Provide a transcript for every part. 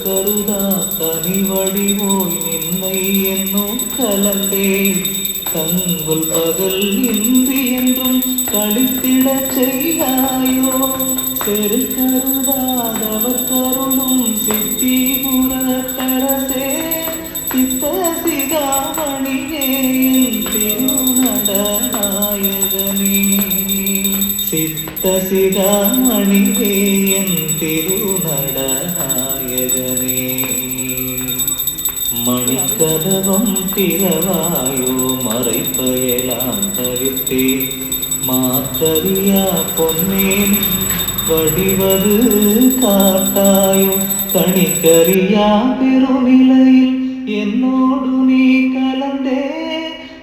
കരുതാ കനിവടിവോൽ നിന്നൈ എന്നും കലന്തേൻ തങ്കുൽ പകൽ ഇന്തി എന്നും കളിത്തിട ചെയ്യായോ ചെറുക്കരുതാതവർക്കരുളും സിദ്ധി പുറത്തരസേ சித்த சிகாமணியே திருநடநாயகனே. சித்த சிகாமணியே என் திருநடநாயகனே. மணிக்கதவம் திறவாயோ மறைப்பயலாம் தவிர்த்தே. மாற்றறியா பொன்னேன் வடிவது காட்டாயோ கணிக்கறியா பெருநிலையில் என்னோடு நீ கலந்தே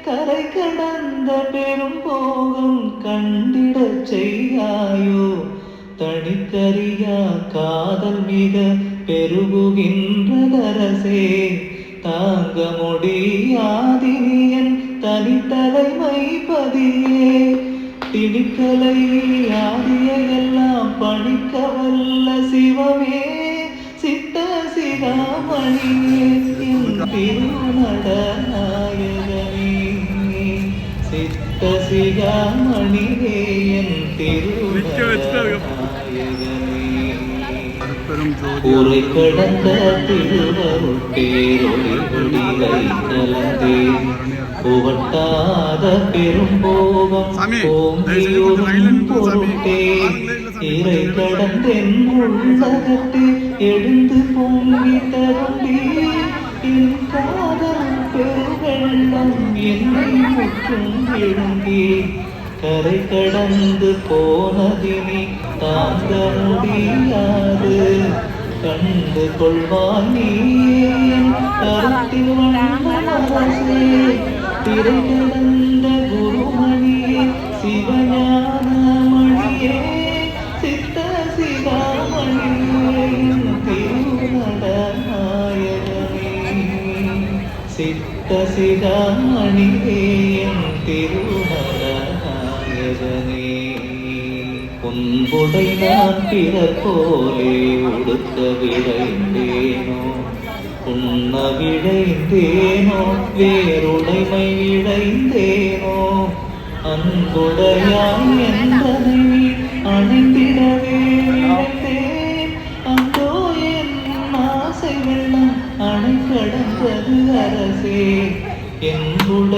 கரை கடந்த பெரும் போகம் கண்டிட செய்யாயோ தனிக்கரியா காதல் மிக பெருகுகின்றதரசே. தாங்க முடியாதினியன் தனித்தலைமை பதியே திணிக்கலை ஆதியெல்லாம் பணிக்க வல்ல சிவமே சித்த சிதாமணியே என் திருநடநாயகனே சித்த சிகாமணியே என் திருநடநாயகனே பெரும் ஜோதி உரை கடந்த திருவருட்டேரொளி குடிலை கலந்தே புவட்டாத பெரும் போகம் சாமி, ஓங்கியும் பொருட்டே இறை கடந்தென் உள்ளகத்தே எழுந்து பொங்கி தரும்பி என் காதல் பெருவெள்ளம் என்னை முற்றும் விழுங்கி கரை கடந்து போனதினி தாங்க முடியாது கண்டு கொள்வான் நீ என் கருத்தில் வண்ணரசே திரை கடந்த குருமணியே சிவஞான மணியே சித்த சித்த சிகாமணியே என் திருநடநாயகனே நான் பிறர் போலே உடுக்க விளைந்தேனோ உண்ண விளைந்தேனோ வேறுடைமை விளைந்தேனோ அன்புடையான் என் கடந்தது அரசே என்னுடைய